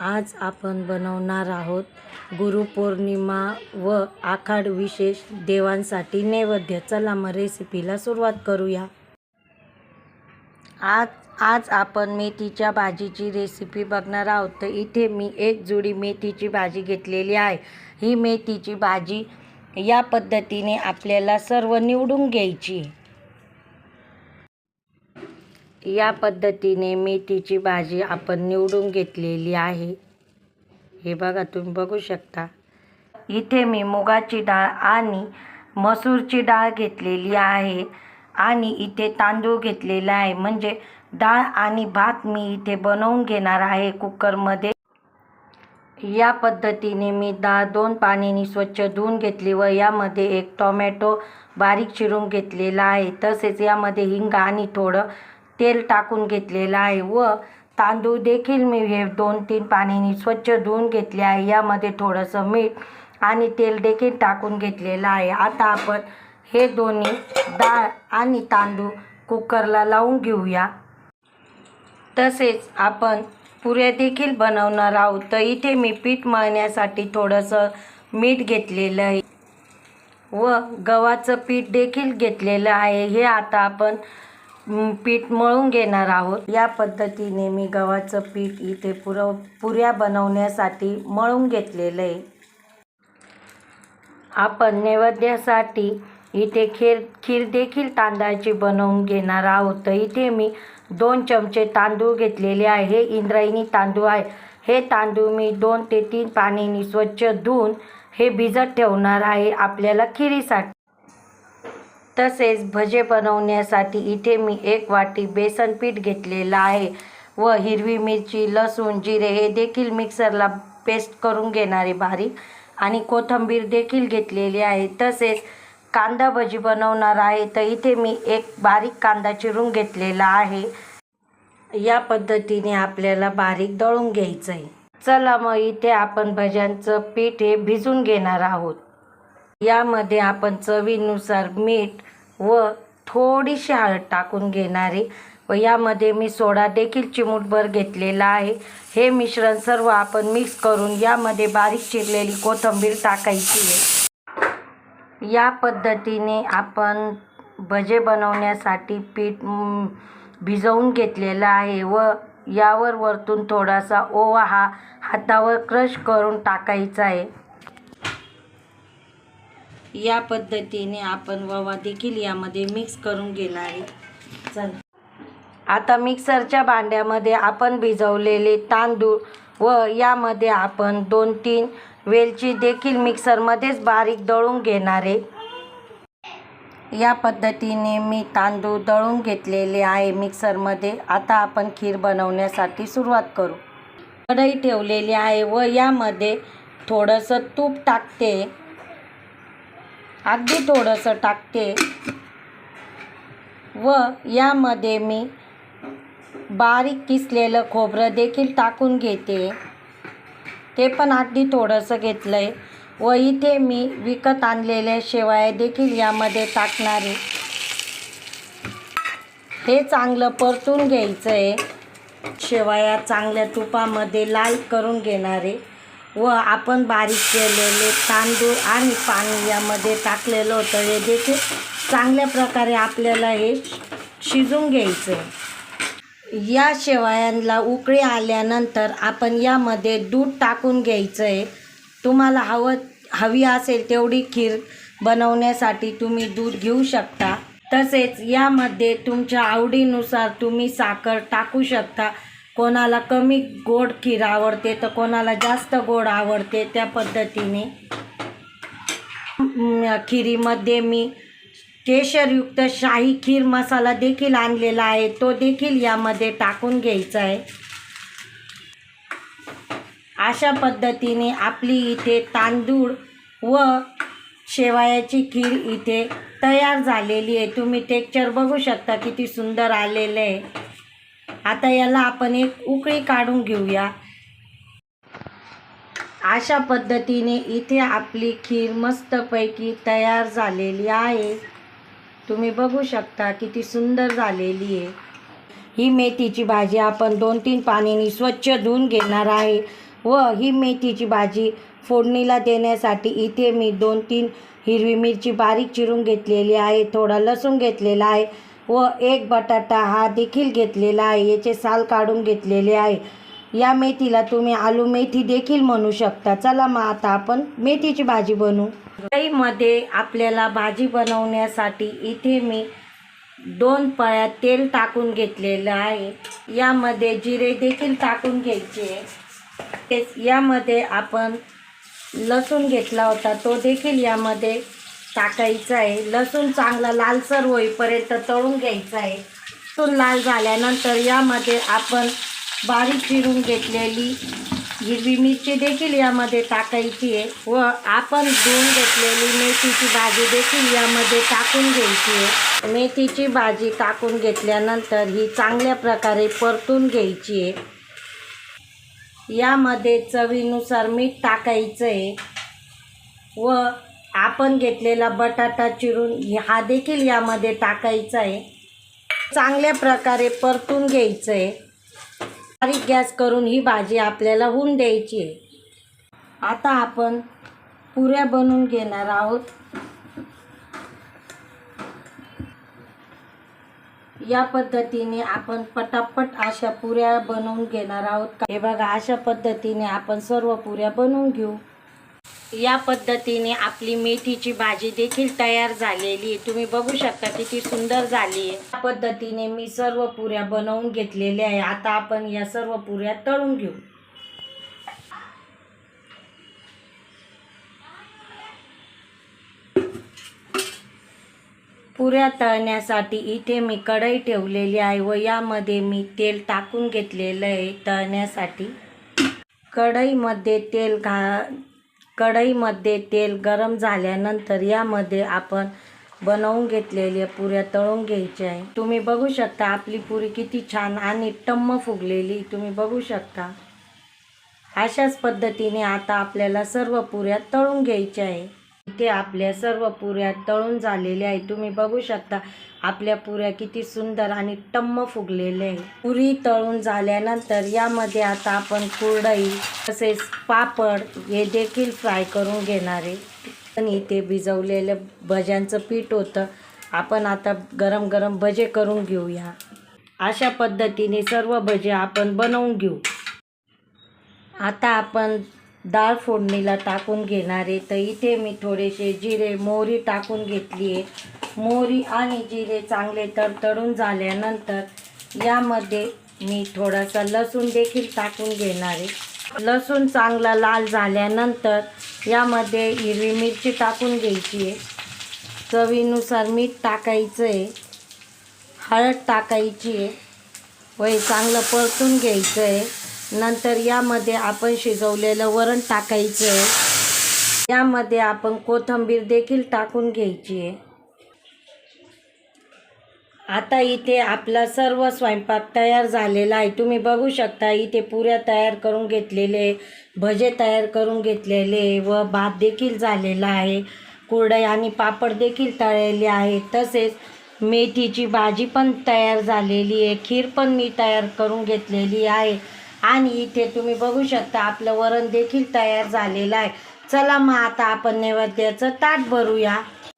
आज आपण बनवणार आहोत गुरुपौर्णिमा व आखाड विशेष देवांसाठी नैवेद्य. चला मग रेसिपीला सुरुवात करूया. आज आज आपण मेथीच्या भाजीची रेसिपी बघणार आहोत. तर इथे मी एक जुडी मेथीची भाजी घेतलेली आहे. ही मेथीची भाजी या पद्धतीने आपल्याला सर्व निवडून घ्यायची या पद्धतीने मेथीची भाजी आपण निवडून घेतलेली आहे. हे बघा तुम्ही बघू शकता. इथे मी मुगाची डाळ आणि मसूरची डाळ घेतलेली आहे आणि इथे तांदूळ घेतलेला आहे. म्हणजे डाळ आणि भात मी इथे बनवून घेणार आहे कुकरमध्ये. या पद्धतीने मी डाळ दोन पाण्याने स्वच्छ धुवून घेतली व यामध्ये एक टोमॅटो बारीक चिरून घेतलेला आहे. तसेच यामध्ये हिंग आणि थोडं तेल टाकून घेतलेलं आहे व तांदूळ देखील मी हे दोन तीन पाण्याने स्वच्छ धुवून घेतले आहे. यामध्ये थोडंसं मीठ आणि तेल देखील टाकून घेतलेलं आहे. आता आपण हे दोन्ही डाळ आणि तांदूळ कुकरला लावून घेऊया. तसेच आपण पुऱ्या देखील बनवणार आहोत. तर इथे मी पीठ मळण्यासाठी थोडंसं मीठ घेतलेलं आहे. व गव्हाचं पीठ देखील घेतलेलं आहे. हे आता आपण पीठ मळून घेणार आहोत. या पद्धतीने मी गव्हाचं पीठ इथे पुरव पुऱ्या बनवण्यासाठी मळून घेतलेलं आहे. आपण नैवेद्यासाठी इथे खीर खीर देखील तांदळाची बनवून घेणार आहोत. तर इथे मी दोन चमचे तांदूळ घेतलेले आहे. हे इंद्रायणी तांदूळ आहे. हे तांदूळ मी दोन ते तीन पाण्याने स्वच्छ धुवून हे भिजत ठेवणार आहे आपल्याला खिरीसाठी. तसेच भजे बनवण्यासाठी इथे मी एक वाटी बेसन पीठ घेतलेलं आहे व हिरवी मिरची लसूण जिरे हे देखील मिक्सरला पेस्ट करून घेणारे बारीक आणि कोथिंबीर देखील घेतलेली आहे. तसेच कांदा भजी बनवणार आहे तर इथे मी एक बारीक कांदा चिरून घेतलेला आहे. या पद्धतीने आपल्याला बारीक दळून घ्यायचं आहे चला मग इथे आपण भज्यांचं पीठ हे भिजून घेणार आहोत. यामध्ये आपण चवीनुसार मीठ व थोडीशी हळद टाकून घेणारे व यामध्ये मी सोडा देखील चिमूटभर घेतलेला आहे. हे मिश्रण सर्व आपण मिक्स करून यामध्ये बारीक चिरलेली कोथिंबीर टाकायची आहे. या पद्धतीने आपण भजे बनवण्यासाठी पीठ भिजवून घेतलेलं आहे व यावर वरतून थोडासा ओवा हा हातावर क्रश करून टाकायचा आहे. या पद्धतीने आपण ववा देखील यामध्ये मिक्स करून घेणार आहे. चल. आता मिक्सरच्या भांड्यामध्ये आपण भिजवलेले तांदूळ व यामध्ये आपण दोन तीन वेलची देखील मिक्सरमध्येच बारीक दळून घेणार आहे. या पद्धतीने मी तांदूळ दळून घेतलेले आहे मिक्सरमध्ये आता आपण खीर बनवण्यासाठी सुरुवात करू. कढई ठेवलेली आहे व यामध्ये थोडंसं तूप टाकते. अगदी थोडंसं टाकते. व यामध्ये मी बारीक किसलेलं खोबरं देखील टाकून घेते. ते पण अगदी थोडंसं घेतलं आहे व इथे मी विकत आणलेल्या शेवाया देखील यामध्ये टाकणारे हे चांगलं परतून घ्यायचं आहे शेवाया चांगल्या तुपामध्ये लाल करून घेणारे व आपण बारीक केलेले तांदूळ आणि पाणी यामध्ये टाकलेलं होतं. हे देखील चांगल्या प्रकारे आपल्याला हे शिजून घ्यायचं. आहे या शेवयांना उकळी आल्यानंतर आपण यामध्ये दूध टाकून घ्यायचं आहे तुम्हाला हवं हवी असेल तेवढी खीर बनवण्यासाठी तुम्ही दूध घेऊ शकता. तसेच यामध्ये तुमच्या आवडीनुसार तुम्ही साखर टाकू शकता. कोणाला कमी गोड खीर आवडते तर कोणाला जास्त गोड आवडते त्या पद्धतीने. खिरीमध्ये मी केशरयुक्त शाही खीर मसाला देखील आणलेला आहे. तो देखील यामध्ये टाकून घ्यायचा आहे. अशा पद्धतीने आपली इथे तांदूळ व शेवायाची खीर इथे तयार झालेली आहे. तुम्ही टेक्चर बघू शकता किती सुंदर आलेलं आहे. आता याला आपण एक उकळी काढून घेऊया. अशा पद्धतीने इथे आपली खीर मस्तपैकी तयार झालेली आहे. तुम्ही बघू शकता किती सुंदर झालेली आहे. ही मेथीची भाजी आपण दोन तीन पाण्याने स्वच्छ धुवून घेणार आहे व ही मेथीची भाजी फोडणीला देण्यासाठी इथे मी दोन तीन हिरवी मिरची बारीक चिरून घेतलेली आहे. थोडा लसूण घेतलेला आहे. व एक बटाटा हा देखील घेतलेला आहे. याचे साल काढून घेतलेले आहे. या मेथीला तुम्ही आलू मेथी देखील म्हणू शकता. चला मग आता आपण मेथीची भाजी बनवू. कढईमध्ये आपल्याला भाजी बनवण्यासाठी इथे मी दोन पळ्या तेल टाकून घेतलेलं आहे. यामध्ये जिरे देखील टाकून घ्यायचे तेच यामध्ये आपण लसूण घेतला होता. तो देखील यामध्ये टाकायचं आहे लसूण चांगला लालसर होईपर्यंत तळून घ्यायचं आहे लसूण लाल झाल्यानंतर यामध्ये आपण बारीक चिरून घेतलेली हिरवी मिरची देखील यामध्ये टाकायची आहे व आपण धुवून घेतलेली मेथीची भाजी देखील यामध्ये टाकून घ्यायची आहे. मेथीची भाजी टाकून घेतल्यानंतर ही चांगल्या प्रकारे परतून घ्यायची आहे. यामध्ये चवीनुसार मीठ टाकायचं आहे व आपण घेतलेला बटाटा चिरून हा देखील यामध्ये टाकायचा आहे. चांगल्या प्रकारे परतून घ्यायचं आहे बारीक गॅस करून ही भाजी आपल्याला होऊन द्यायची आहे. आता आपण पुऱ्या बनवून घेणार आहोत. या पद्धतीने आपण पटापट अशा पुऱ्या बनवून घेणार आहोत. हे बघा अशा पद्धतीने आपण सर्व पुऱ्या बनवून घेऊ. या पद्धतीने आपली मेथीची भाजी देखील तयार झालेली आहे. तुम्ही बघू शकता किती सुंदर झाली आहे. या पद्धतीने मी सर्व पुऱ्या बनवून घेतलेल्या आहे. आता आपण या सर्व पुऱ्या तळून घेऊ. पुऱ्या तळण्यासाठी इथे मी कढई ठेवलेली आहे व यामध्ये मी तेल टाकून घेतलेलं आहे तळण्यासाठी. कढईमध्ये तेल घा कढईमध्ये तेल गरम झाल्यानंतर यामध्ये आपण बनवून घेतलेल्या पुऱ्या तळून घ्यायच्या आहे. तुम्ही बघू शकता आपली पुरी किती छान आणि टम्म फुगलेली. तुम्ही बघू शकता. अशाच पद्धतीने आता आपल्याला सर्व पुऱ्या तळून घ्यायच्या आहे. इथे आपल्या सर्व पुऱ्या तळून झालेल्या आहे. तुम्ही बघू शकता आपल्या पुऱ्या किती सुंदर आणि टम्म फुगलेल्या आहे. पुरी तळून झाल्यानंतर यामध्ये आता आपण कुरडई तसेच पापड हे देखील फ्राय करून घेणार आहे. पण इथे भिजवलेलं भज्यांचं पीठ होतं. आपण आता गरम गरम भजे करून घेऊया. अशा पद्धतीने सर्व भजे आपण बनवून घेऊ. आता आपण डाळ फोडणीला टाकून घेणार. आहे तर इथे मी थोडेसे जिरे मोहरी टाकून घेतली आहे. मोहरी आणि जिरे चांगले तडतडून झाल्यानंतर यामध्ये मी थोडासा लसूण देखील टाकून घेणार आहे. लसूण चांगला लाल झाल्यानंतर यामध्ये हिरवी मिरची टाकून घ्यायची आहे. चवीनुसार मीठ टाकायचं आहे. हळद टाकायची आहे. व हे चांगलं परतून घ्यायचं आहे. नंतर यामध्ये आपण शिजवलेलं वरण टाकायचं. आहे यामध्ये आपण कोथिंबीर देखील टाकून घ्यायची. आहे आता इथे आपला सर्व स्वयंपाक तयार झालेला आहे. तुम्ही बघू शकता इथे पुऱ्या तयार करून घेतलेले भजे तयार करून घेतलेले व भात देखील झालेला आहे. कुरडई आणि पापड देखील तळलेले आहे तसेच मेथीची भाजी पण तयार झालेली आहे. खीर पण मी तयार करून घेतलेली आहे. आणि इथे तुम्ही बघू शकता आपलं वरण देखील तयार झालेलं आहे. चला मग आता आपण नैवेद्याचं ताट भरूया.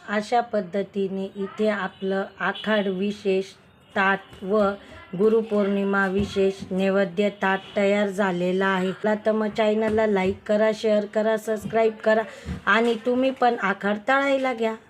अशा पद्धतीने इथे आपलं आखाड विशेष ताट व गुरुपौर्णिमा विशेष नैवेद्य ताट तयार झालेला आहे. मला तर मग चॅनलला लाईक करा शेअर करा सबस्क्राईब करा आणि तुम्ही पण आखाड तळायला घ्या.